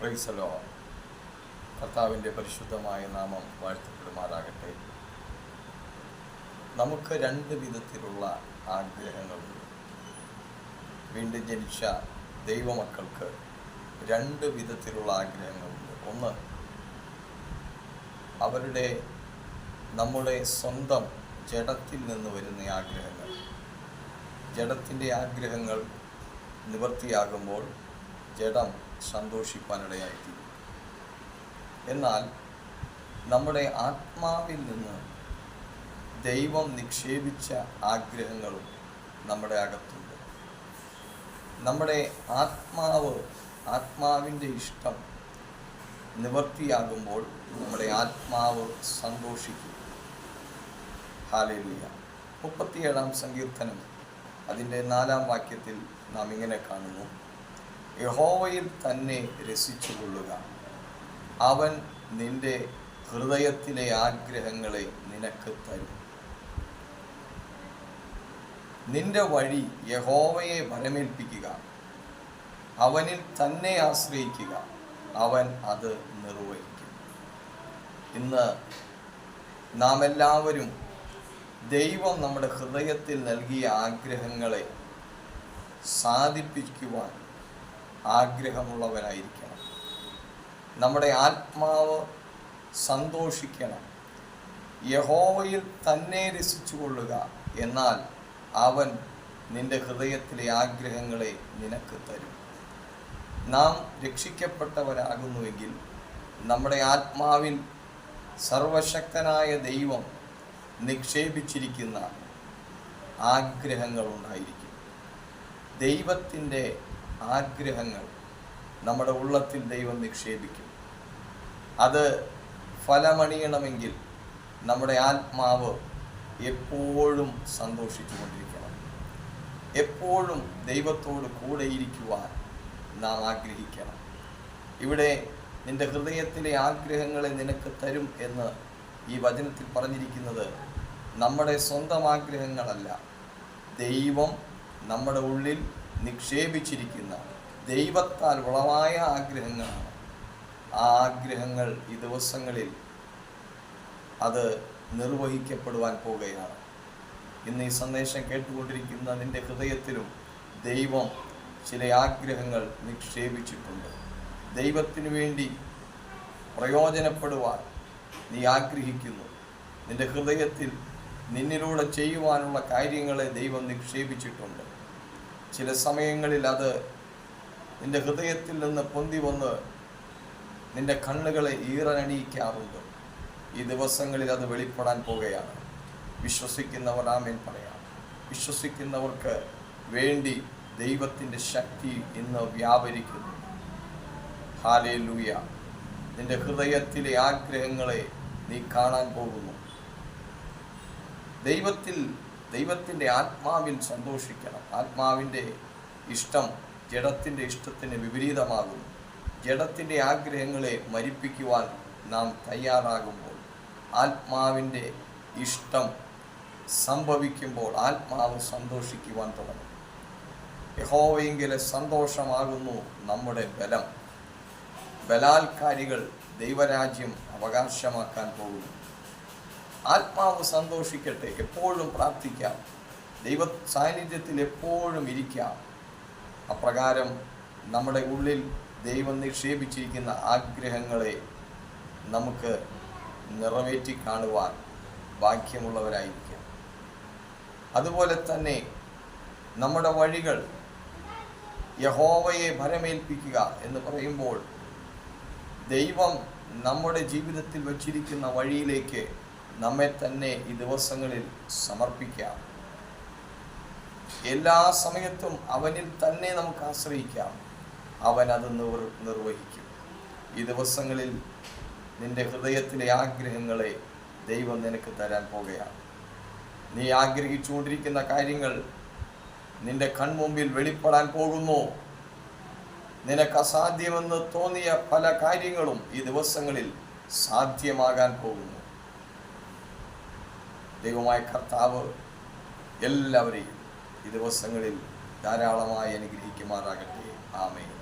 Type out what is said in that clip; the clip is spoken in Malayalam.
പ്രൈസലോ കർത്താവിന്റെ പരിശുദ്ധമായ നാമം വാഴ്ത്തപ്പെടുമാറാകട്ടെ. നമുക്ക് രണ്ട് വിധത്തിലുള്ള ആഗ്രഹങ്ങളുണ്ട്. വീണ്ടും ജനിച്ച ദൈവമക്കൾക്ക് രണ്ട് വിധത്തിലുള്ള ആഗ്രഹങ്ങളുണ്ട്. ഒന്ന് അവരുടെ നമ്മുടെ സ്വന്തം ജഡത്തിൽ നിന്ന് വരുന്ന ആഗ്രഹങ്ങൾ. ജഡത്തിന്റെ ആഗ്രഹങ്ങൾ നിവർത്തിയാകുമ്പോൾ ജഡം സന്തോഷിപ്പാനിടയായിത്തീരും. എന്നാൽ നമ്മുടെ ആത്മാവിൽ നിന്ന് ദൈവം നിക്ഷേപിച്ച ആഗ്രഹങ്ങളും നമ്മുടെ അകത്തുണ്ട്. നമ്മുടെ ആത്മാവ് ആത്മാവിന്റെ ഇഷ്ടം നിവർത്തിയാകുമ്പോൾ നമ്മുടെ ആത്മാവ് സന്തോഷിക്കും. ഹാലേലിയ. മുപ്പത്തിയേഴാം സങ്കീർത്തനം. അതിന്റെ നാലാം വാക്യത്തിൽ നാം ഇങ്ങനെ കാണുന്നു. യഹോവയിൽ തന്നെ രസിച്ചു കൊള്ളുക അവൻ നിന്റെ ഹൃദയത്തിലെ ആഗ്രഹങ്ങളെ നിനക്ക് തരും. നിന്റെ വഴി യഹോവയെ വരമേൽപ്പിക്കുക. അവനിൽ തന്നെ ആശ്രയിക്കുക. അവൻ അത് നിർവഹിക്കും. ഇന്ന് നാം എല്ലാവരും ദൈവം നമ്മുടെ ഹൃദയത്തിൽ നൽകിയ ആഗ്രഹങ്ങളെ സാധിപ്പിക്കുവാൻ ആഗ്രഹമുള്ളവരായിരിക്കണം. നമ്മുടെ ആത്മാവ് സന്തോഷിക്കണം. യഹോവയിൽ തന്നെ രസിച്ചു കൊള്ളുക എന്നാൽ അവൻ നിന്റെ ഹൃദയത്തിലെ ആഗ്രഹങ്ങളെ നിനക്ക് തരും. നാം രക്ഷിക്കപ്പെട്ടവരാകുന്നുവെങ്കിൽ നമ്മുടെ ആത്മാവിൽ സർവശക്തനായ ദൈവം നിക്ഷേപിച്ചിരിക്കുന്ന ആഗ്രഹങ്ങളുണ്ടായിരിക്കും. ദൈവത്തിന്റെ ആഗ്രഹങ്ങൾ നമ്മുടെ ഉള്ളത്തിൽ ദൈവം നിക്ഷേപിക്കും. അത് ഫലമണിയണമെങ്കിൽ നമ്മുടെ ആത്മാവ് എപ്പോഴും സന്തോഷിച്ചു കൊണ്ടിരിക്കണം എപ്പോഴും ദൈവത്തോട് കൂടെയിരിക്കുവാൻ നാം ആഗ്രഹിക്കണം. ഇവിടെ നിന്റെ ഹൃദയത്തിലെ ആഗ്രഹങ്ങളെ നിനക്ക് തരും എന്ന് ഈ വചനത്തിൽ പറഞ്ഞിരിക്കുന്നത് നമ്മുടെ സ്വന്തം ആഗ്രഹങ്ങളല്ല. ദൈവം നമ്മുടെ ഉള്ളിൽ നിക്ഷേപിച്ചിരിക്കുന്ന ദൈവത്താൽ ഉളവായ ആഗ്രഹങ്ങളാണ്. ആ ആഗ്രഹങ്ങൾ ഈ ദിവസങ്ങളിൽ അത് നിർവഹിക്കപ്പെടുവാൻ പോവുകയാണ്. ഇന്ന് ഈ സന്ദേശം കേട്ടുകൊണ്ടിരിക്കുന്ന നിന്റെ ഹൃദയത്തിലും ദൈവം ചില ആഗ്രഹങ്ങൾ നിക്ഷേപിച്ചിട്ടുണ്ട്. ദൈവത്തിനു വേണ്ടി പ്രയോജനപ്പെടുവാൻ നീ ആഗ്രഹിക്കുന്നു. നിന്റെ ഹൃദയത്തിൽ നിന്നിലൂടെ ചെയ്യുവാനുള്ള കാര്യങ്ങളെ ദൈവം നിക്ഷേപിച്ചിട്ടുണ്ട്. ചില സമയങ്ങളിൽ അത് നിന്റെ ഹൃദയത്തിൽ നിന്ന് പൊന്തി വന്ന് നിന്റെ കണ്ണുകളെ ഈറനണിയിക്കാറുണ്ട്. ഈ ദിവസങ്ങളിൽ അത് വെളിപ്പെടാൻ പോവുകയാണ് വിശ്വസിക്കുന്നവർ ആമേൻ പറയാം. വിശ്വസിക്കുന്നവർക്ക് വേണ്ടി ദൈവത്തിന്റെ ശക്തി ഇന്ന് വ്യാപരിക്കുന്നു. ഹാലേ ലൂയ നിന്റെ ഹൃദയത്തിലെ ആഗ്രഹങ്ങളെ നീ കാണാൻ പോകുന്നു. ദൈവത്തിൽ ദൈവത്തിന്റെ ആത്മാവിൽ സന്തോഷിക്കണം. ആത്മാവിന്റെ ഇഷ്ടം ജഡത്തിന്റെ ഇഷ്ടത്തിന് വിപരീതമാകുന്നു. ജഡത്തിന്റെ ആഗ്രഹങ്ങളെ മരിപ്പിക്കുവാൻ നാം തയ്യാറാകുമ്പോൾ ആത്മാവിന്റെ ഇഷ്ടം സംഭവിക്കുമ്പോൾ ആത്മാവ് സന്തോഷിക്കുവാൻ തുടങ്ങും. യഹോവയെങ്കിലെ സന്തോഷമാകുന്നു നമ്മുടെ ബലം. ബലാൽക്കാരികൾ ദൈവരാജ്യം അവകാശമാക്കാൻ പോകുന്നു. ആത്മാവ് സന്തോഷിക്കട്ടെ എപ്പോഴും പ്രാർത്ഥിക്കാം. ദൈവ സാന്നിധ്യത്തിൽ എപ്പോഴും ഇരിക്കാം. അപ്രകാരം നമ്മുടെ ഉള്ളിൽ ദൈവം നിക്ഷേപിച്ചിരിക്കുന്ന ആഗ്രഹങ്ങളെ നമുക്ക് നിറവേറ്റി കാണുവാൻ ഭാഗ്യമുള്ളവരായിരിക്കാം. അതുപോലെ തന്നെ നമ്മുടെ വഴികൾ യഹോവയെ ഭരമേൽപ്പിക്കുക എന്ന് പറയുമ്പോൾ ദൈവം നമ്മുടെ ജീവിതത്തിൽ വച്ചിരിക്കുന്ന വഴിയിലേക്ക് നമ്മെ തന്നെ ഈ ദിവസങ്ങളിൽ സമർപ്പിക്കാം. എല്ലാ സമയത്തും അവനിൽ തന്നെ നമുക്ക് ആശ്രയിക്കാം. അവൻ അത് നിർ നിർവഹിക്കും. ഈ ദിവസങ്ങളിൽ നിന്റെ ഹൃദയത്തിലെ ആഗ്രഹങ്ങളെ ദൈവം നിനക്ക് തരാൻ പോകുകയാണ് നീ ആഗ്രഹിച്ചുകൊണ്ടിരിക്കുന്ന കാര്യങ്ങൾ നിന്റെ കൺമുമ്പിൽ വെളിപ്പെടാൻ പോകുന്നു. നിനക്ക് അസാധ്യമെന്ന് തോന്നിയ പല കാര്യങ്ങളും ഈ ദിവസങ്ങളിൽ സാധ്യമാകാൻ പോകുന്നു. ദൈവമായ കർത്താവ് എല്ലാവരെയും ഈ ദിവസങ്ങളിൽ ധാരാളമായി അനുഗ്രഹിക്കുമാറാകട്ടെ. ആമേൻ.